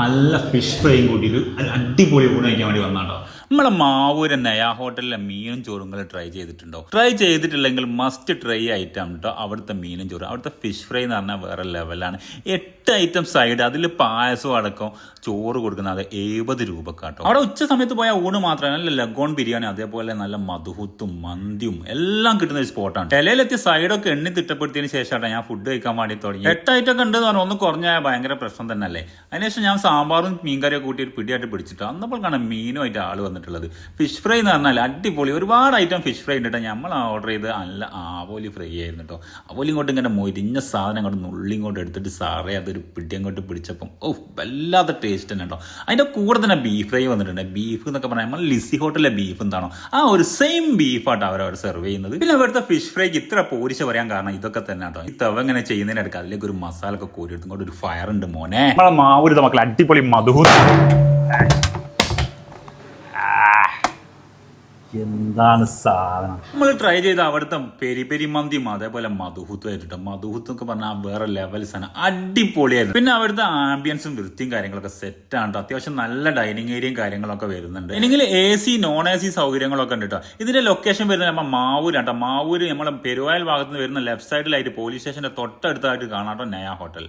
നല്ല ഫിഷ് ഫ്രൈയും കൂട്ടിയിട്ട് അടിപൊളി ഊണ് കഴിക്കാൻ വേണ്ടി വന്നാട്ടോ. നമ്മളെ മാവൂര് നയ ഹോട്ടലിലെ മീനും ചോറും നിങ്ങൾ ട്രൈ ചെയ്തിട്ടുണ്ടോ? ട്രൈ ചെയ്തിട്ടില്ലെങ്കിൽ മസ്റ്റ് ട്രൈ ഐറ്റം കേട്ടോ അവിടുത്തെ മീനും ചോറും. അവിടുത്തെ ഫിഷ് ഫ്രൈ എന്ന് പറഞ്ഞാൽ വേറെ ലെവലാണ് എട്ട് ഐറ്റം സൈഡ് അതിൽ പായസം അടക്കം ചോറ് കൊടുക്കുന്ന കൊടുക്കുന്നത് എഴുപത് രൂപക്കാട്ടോ. അവിടെ ഉച്ച സമയത്ത് പോയാൽ ഊണ് മാത്രമല്ല നല്ല ലഗോൺ ബിരിയാണി അതേപോലെ നല്ല മധുഹുത്തും മന്തിയും എല്ലാം കിട്ടുന്ന ഒരു സ്പോട്ടാണ് ഇലയിലെത്തിയ സൈഡൊക്കെ എണ്ണി തിട്ടപ്പെടുത്തിയതിന് ശേഷമാണ് ഞാൻ ഫുഡ് കഴിക്കാൻ വേണ്ടി തുടങ്ങി. എട്ട് ഐറ്റം ഒക്കെ ഉണ്ടെന്ന് പറഞ്ഞാൽ ഒന്ന് കുറഞ്ഞാൽ ഭയങ്കര പ്രശ്നം തന്നെ അല്ലേ അതിനുശേഷം ഞാൻ സാമ്പാറും മീൻകറിയൊക്കെ കൂട്ടി ഒരു പിടിയായിട്ട് പിടിച്ചിട്ട്. അന്നപ്പോൾ കാണാൻ മീനുമായിട്ട് ആൾ വന്നിട്ടുള്ളത്. ഫിഷ് ഫ്രൈ എന്ന് പറഞ്ഞാൽ അടിപൊളി. ഒരുപാട് ഐറ്റം ഫിഷ് ഫ്രൈ ഉണ്ട് കേട്ടോ നമ്മൾ ഓർഡർ ചെയ്ത് നല്ല ആവോലി ഫ്രൈ ആയിരുന്നു കേട്ടോ ആവോലി ഇങ്ങോട്ട് ഇങ്ങനെ മൊരിഞ്ഞ സാധനം അങ്ങോട്ട് നുള്ളി ഇങ്ങോട്ട് എടുത്തിട്ട് സാറേ അതൊരു പിടി അങ്ങോട്ട് പിടിച്ചപ്പം ഓ വല്ലാത്ത ടേസ്റ്റ് തന്നെ കേട്ടോ അതിന്റെ കൂടെ തന്നെ ബീഫ് ഫ്രൈ വന്നിട്ടുണ്ട്. ബീഫ് എന്നൊക്കെ പറഞ്ഞാൽ നമ്മൾ ലിസി ഹോട്ടലിലെ ബീഫ് എന്താണോ ആ ഒരു സെയിം ബീഫാട്ടോ അവർ സെർവ് ചെയ്യുന്നത്. പിന്നെ അവിടുത്തെ ഫിഷ് ഫ്രൈക്ക് ഇത്ര പോരിച്ച് പറയാൻ കാരണം ഇതൊക്കെ തന്നെ കേട്ടോ ഈ തവ ഇങ്ങനെ ചെയ്യുന്നതിനിടയ്ക്ക് അതിലേക്ക് ഒരു മസാല ഒക്കെ എടുത്തുകൊണ്ട് ഒരു ഫയർ ഉണ്ട് മോനെ. നമ്മളെ മാവൂരിത മക്കൾ അടിപൊളി മധുഹൂർ എന്താണ് സാധനം? നമ്മൾ ട്രൈ ചെയ്ത അവിടുത്തെ പെരി പെരി മന്തിയും അതേപോലെ മധുഹൂത്തും ആയിട്ട് മധുഹൂത്ത് ഒക്കെ പറഞ്ഞാൽ വേറെ ലെവൽ സാധനം. അടിപൊളിയായിരുന്നു. പിന്നെ അവിടുത്തെ ആംബിയൻസും വൃത്തിയും കാര്യങ്ങളൊക്കെ സെറ്റ് ആണ്. അത്യാവശ്യം നല്ല ഡൈനിങ് ഏരിയയും കാര്യങ്ങളൊക്കെ വരുന്നുണ്ട്. അല്ലെങ്കിൽ A C non A C സൗകര്യങ്ങളൊക്കെ ഉണ്ട് കേട്ടോ ഇതിന്റെ ലൊക്കേഷൻ വരുന്നത് നമ്മൾ മാവൂരാട്ടോ മാവൂര് നമ്മളെ പെരുവായൽ ഭാഗത്ത് നിന്ന് വരുന്ന ലെഫ്റ്റ് സൈഡിലായിട്ട് പോലീസ് സ്റ്റേഷന്റെ തൊട്ടടുത്തായിട്ട് കാണാട്ടോ നയ ഹോട്ടൽ